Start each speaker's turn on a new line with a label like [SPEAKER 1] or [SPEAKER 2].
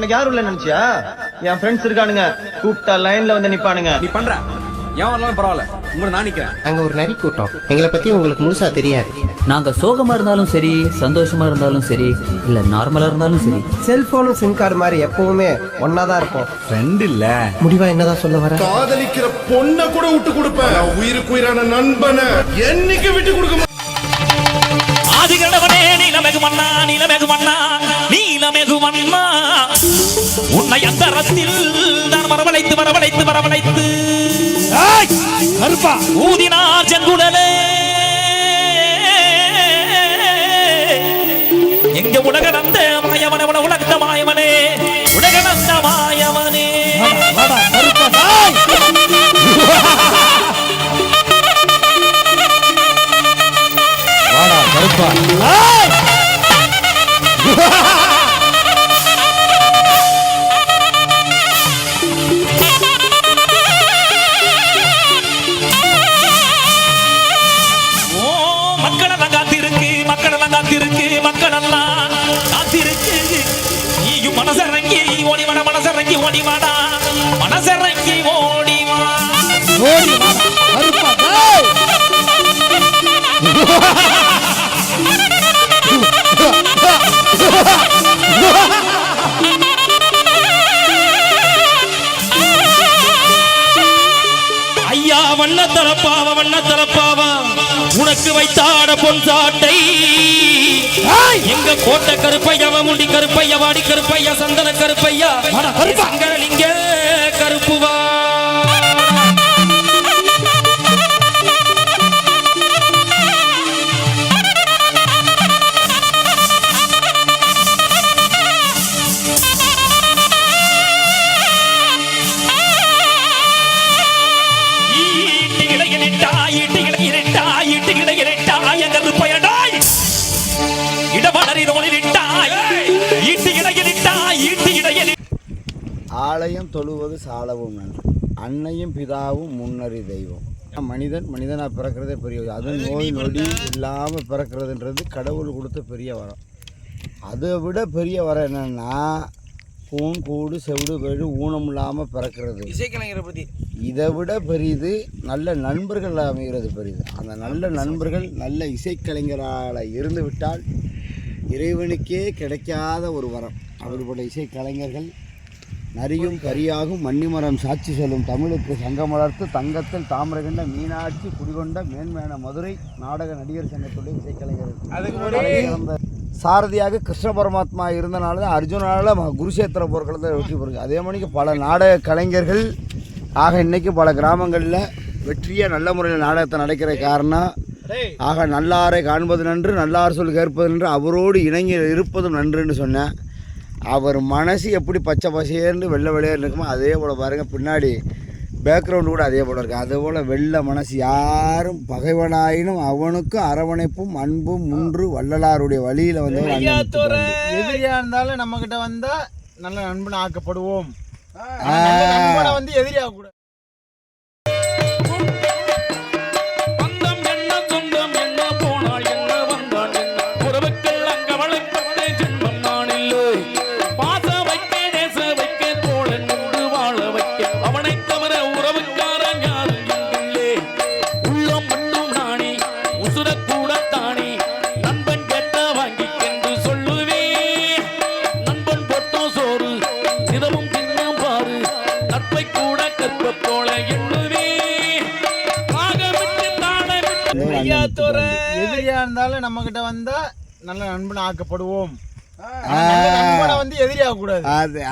[SPEAKER 1] எனக்கு யாரும் இல்ல நினைச்சியா என் ஃப்ரெண்ட்ஸ் இருக்கானுங்க கூப்பிட்டா லைன்ல வந்து நிப்பானுங்க
[SPEAKER 2] நீ பண்ற ஏன் வரலாம் பரவாயில்ல உங்களை நான் நிக்கிறேன்
[SPEAKER 3] அங்க ஒரு நரி கூட்டம் எங்களை பத்தி உங்களுக்கு முழுசா தெரியாது
[SPEAKER 4] நாங்க சோகமா இருந்தாலும் சரி சந்தோஷமா இருந்தாலும் சரி இல்ல நார்மலா இருந்தாலும் சரி
[SPEAKER 5] செல்போனும் சிம் கார்டு மாதிரி எப்பவுமே ஒன்னாதான் இருப்போம்
[SPEAKER 6] ஃப்ரெண்ட் இல்ல
[SPEAKER 7] முடிவா என்னதான் சொல்ல வர
[SPEAKER 8] காதலிக்கிற பொண்ணை கூட விட்டு கொடுப்பேன் உயிருக்கு உயிரான நண்பனை என்னைக்கு விட்டு கொடுக்க
[SPEAKER 9] ஆதிகளவனே நீலமெகு மன்னா நீலமெகு மன்னா நீலமெகு மன்னா உன்னை அந்த ரத்தில் நான் வரவழைத்து வரவழைத்து வரவழைத்து கருப்பா ஊதினார் செங்குடலே எங்க உலக நந்த மாயவன உன உலகத்த மாயவனே உலக நந்த மாயவனே கருப்பா மக்கள் எல்லாம் காத்திருக்கு நீயும் மனசரங்கி ஓடிவாடா மனசரங்கி ஓடிவாடா வைத்தா வண்ண தரப்பாவா வண்ண தரப்பாவா உனக்கு வைத்தாட பொன் சாட்டை எங்க கோட்டை கருப்பையா முண்டி கருப்பையா வாடி கருப்பையா சந்தன கருப்பையா சங்கரலிங்க
[SPEAKER 10] ஆலயம் தொழுவது சாலவும் நன்று அன்னையும் பிதாவும் முன்னறி தெய்வம் மனிதன் மனிதனாக பிறக்கிறதே பெரிய அது நோய் நொடி இல்லாமல் பிறக்கிறதுன்றது கடவுள் கொடுத்த பெரிய வரம் அதை விட பெரிய வரம் என்னென்னா பூன் கூடு செவிடு கழு ஊனம் இல்லாமல் பிறக்கிறது பற்றி இதை விட பெரியது நல்ல நண்பர்கள் அமைகிறது பெரிது அந்த நல்ல நண்பர்கள் நல்ல இசைக்கலைஞரால் இருந்து விட்டால் இறைவனுக்கே கிடைக்காத ஒரு வரம் அவர்களுடைய இசைக்கலைஞர்கள் நரியும் கரியாகும் மன்னிமரம் சாட்சி சொல்லும் தமிழுக்கு சங்கம் வளர்த்து தங்கத்தில் தாமரகண்ட மீனாட்சி குடிகொண்ட மேன்மேன மதுரை நாடக நடிகர் சங்கத்துடைய
[SPEAKER 11] இசைக்கலைஞர்
[SPEAKER 10] சாரதியாக கிருஷ்ண பரமாத்மா இருந்தனால தான் அர்ஜுனால குருஷேத்திர போர்க்களை தான் வெற்றி பெறுச்சு அதே மாதிரி பல நாடக கலைஞர்கள் ஆக இன்றைக்கி பல கிராமங்களில் வெற்றியாக நல்ல முறையில் நாடகத்தை நடக்கிற காரணம் ஆக நல்லாரை காண்பது நன்று நல்லார் சொல் கேட்பது நன்று அவரோடு இணங்கி இருப்பதும் நன்றுன்னு சொன்னேன் அவர் மனசு எப்படி பச்சை பசேர்னு வெள்ளை வெளியே இருக்குமோ அதே போல் பாருங்கள் பின்னாடி பேக்ரவுண்டு கூட அதே போல் இருக்குது அதே போல் வெள்ளை மனசு யாரும் பகைவனாயினும் அவனுக்கும் அரவணைப்பும் அன்பும் முன்று வள்ளலாருடைய வழியில் வந்து
[SPEAKER 11] எதிரியாக இருந்தாலும் நம்மக்கிட்ட வந்தால் நல்ல நண்பன் ஆக்கப்படுவோம் வந்து எதிரியாக கூட
[SPEAKER 9] தினமும் பாரு
[SPEAKER 11] கூட இருந்தாலும் நம்ம கிட்ட வந்தா நல்ல நண்பன் ஆக்கப்படுவோம் வந்து எதிரியாக கூடாது